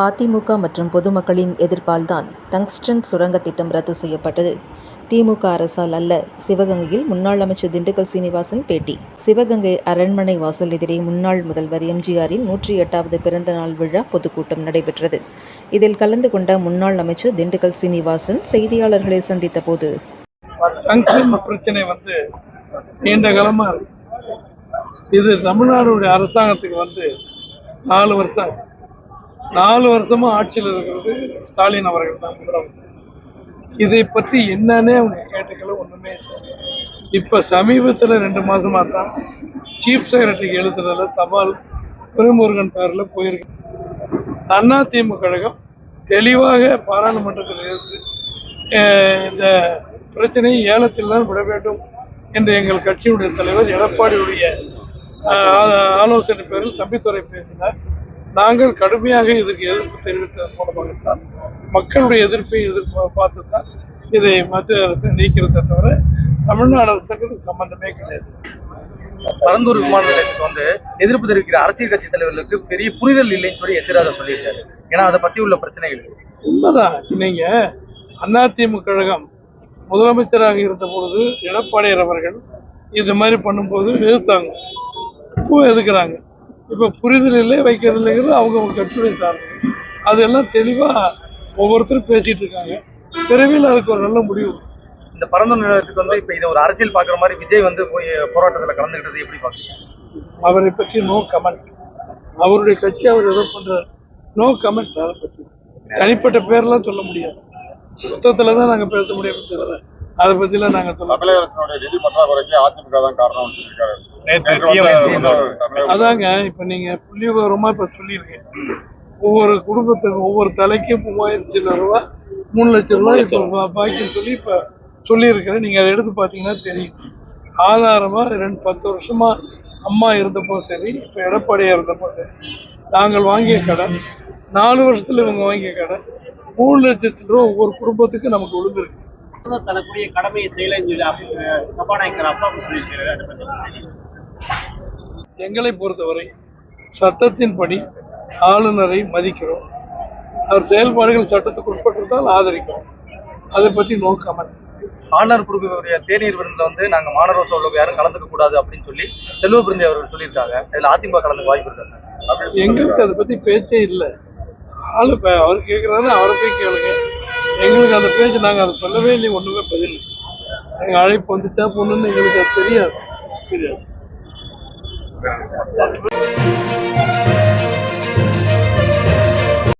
அதிமுக மற்றும் பொதுமக்களின் எதிர்ப்பால்தான் டங்ஸ்டன் சுரங்க திட்டம் ரத்து செய்யப்பட்டது. திமுக அரசால் அல்ல சிவகங்கையில் முன்னாள் அமைச்சர் திண்டுக்கல் சீனிவாசன் பேட்டி. சிவகங்கை அரண்மனை வாசல் எதிரே முன்னாள் முதல்வர் எம்ஜிஆரின் நூற்றி எட்டாவது பிறந்த நாள் விழா பொதுக்கூட்டம் நடைபெற்றது. இதில் கலந்து கொண்ட முன்னாள் அமைச்சர் திண்டுக்கல் சீனிவாசன் செய்தியாளர்களை சந்தித்த போது பிரச்சனை வந்து நீண்ட காலமாக இருக்கு. இது தமிழ்நாடு அரசாங்கத்துக்கு வந்து நாலு வருஷம் ஆச்சு. நாலு வருஷமா ஆட்சியில் இருக்கிறது ஸ்டாலின் அவர்கள் தான் முதலமைச்சர் இதை பற்றி என்னன்னே அவங்க கேட்டுக்கல ஒண்ணுமே இல்லை. இப்ப சமீபத்துல ரெண்டு மாசமா தான் சீஃப் செக்ரட்டரிக்கு எழுதுறதுல தபால் திருமுருகன் பேர்ல போயிருக்கு. அண்ணா திமுக கழகம் தெளிவாக பாராளுமன்றத்தில் இருந்து அஹ், இந்த பிரச்சனையை ஏலத்தில் தான் விட வேண்டும் என்று எங்கள் கட்சியினுடைய தலைவர் எடப்பாடியுடைய ஆ- ஆலோசனை பேரில் தம்பித்துறை பேசினார். நாங்கள் கடுமையாக இதற்கு எதிர்ப்பு தெரிவித்ததன் மூலமாகத்தான் மக்களுடைய எதிர்ப்பை எதிர்ப்பு பார்த்து தான் இதை மத்திய அரசு நீக்கிறதை தவிர தமிழ்நாடு அரசுக்கு சம்பந்தமே கிடையாது. பரந்தூர் விமான நிலையத்துக்கு வந்து எதிர்ப்பு தெரிவிக்கிற அரசியல் கட்சி தலைவர்களுக்கு பெரிய புரிதல் இல்லைன்னு சொல்லி எதிராக சொல்லியிருக்காரு. ஏன்னா அதை பத்தி உள்ள பிரச்சனைகள் உண்மைதான். நீங்க அதிமுக கழகம் முதலமைச்சராக இருந்த பொழுது எடப்பாடியார் அவர்கள் இது மாதிரி பண்ணும்போது எதிர்த்தாங்க. இப்போ எதுக்குறாங்க? இப்போ புரிதல் இல்லை வைக்கிறது இல்லைங்கிறது அவங்க அவங்க கட்சியுடைய சார்பு அதெல்லாம் தெளிவா ஒவ்வொருத்தரும் பேசிட்டு இருக்காங்க. விரைவில் அதுக்கு ஒரு நல்ல முடிவு. இந்த பரந்தூர் நிலையத்துக்கு வந்து இப்ப இதை ஒரு அரசியல் பாக்குற மாதிரி விஜய் வந்து போய் போராட்டத்துல கலந்துக்கிட்டது எப்படி பாக்குறீங்க அவரை பற்றி நோ கமெண்ட் அவருடைய கட்சி அவர் எதோ பண்றாரு. நோ கமெண்ட் அதை பற்றி தனிப்பட்ட பேர்லாம் சொல்ல முடியாது. மொத்தத்துல தான் நாங்க பேச முடியாம தவிர. அதை பத்திலாம் நாங்க சொல்ல தமிழக அரசினுடைய நிதி பற்றாக்குறைக்கு அதிமுக தான் காரணம் சொல்லியிருக்காரு. அதாங்க இப்ப நீங்க புள்ளி விவரமா இப்ப சொல்லியிருக்கேன் ஒவ்வொரு குடும்பத்துக்கு ஒவ்வொரு தலைக்கும் மூவாயிரத்தி சில்லற ரூபா மூணு லட்சம் ரூபாய் பாக்கின்னு சொல்லி இப்ப சொல்லியிருக்கிறேன். நீங்க அதை எடுத்து பாத்தீங்கன்னா தெரியும். ஆதாரமா ரெண்டு பத்து வருஷமா அம்மா இருந்தப்போ சரி இப்ப எடப்பாடியா இருந்தப்போ சரி நாங்கள் வாங்கிய கடன் நாலு வருஷத்துல இவங்க வாங்கிய கடன் மூணு லட்சத்து ரூபா ஒவ்வொரு குடும்பத்துக்கு நமக்கு விழுந்திருக்கு. தனக்குரிய கடமையை செய்யலைன்னு சொல்லி சபாநாயகர் அப்பா சொல்லியிருக்கிறாரு அதை பத்தி சொல்லுங்க. எங்களை பொறுத்தவரை சட்டத்தின்படி ஆளுநரை மதிக்கிறோம். அவர் செயல்பாடுகள் சட்டத்துக்கு உட்பட்டிருந்தால் ஆதரிக்கிறோம். அதை பற்றி நோ கமெண்ட் ஆளுநர் கொடுக்கக்கூடிய தேநீர் விருந்துல வந்து நாங்க மாணவர் சோழர்கள் யாரும் கலந்துக்க கூடாது அப்படின்னு சொல்லி செல்வ பிரிந்தி அவர்கள் சொல்லியிருக்காங்க. இதுல அதிமுக கலந்துக்க வாய்ப்பு இருக்காங்க எங்களுக்கு அதை பற்றி பேச்சே இல்லை. ஆளு ப- அவர் கேட்குறாரு அவரை போய் கேளுங்க. எங்களுக்கு அந்த பேச்சு நாங்கள் அதை சொல்லவே இல்லை ஒன்றுமே பதில் எங்கள் அழைப்பு வந்துட்டா பொண்ணுன்னு எங்களுக்கு அது தெரியாது. தெரியாது.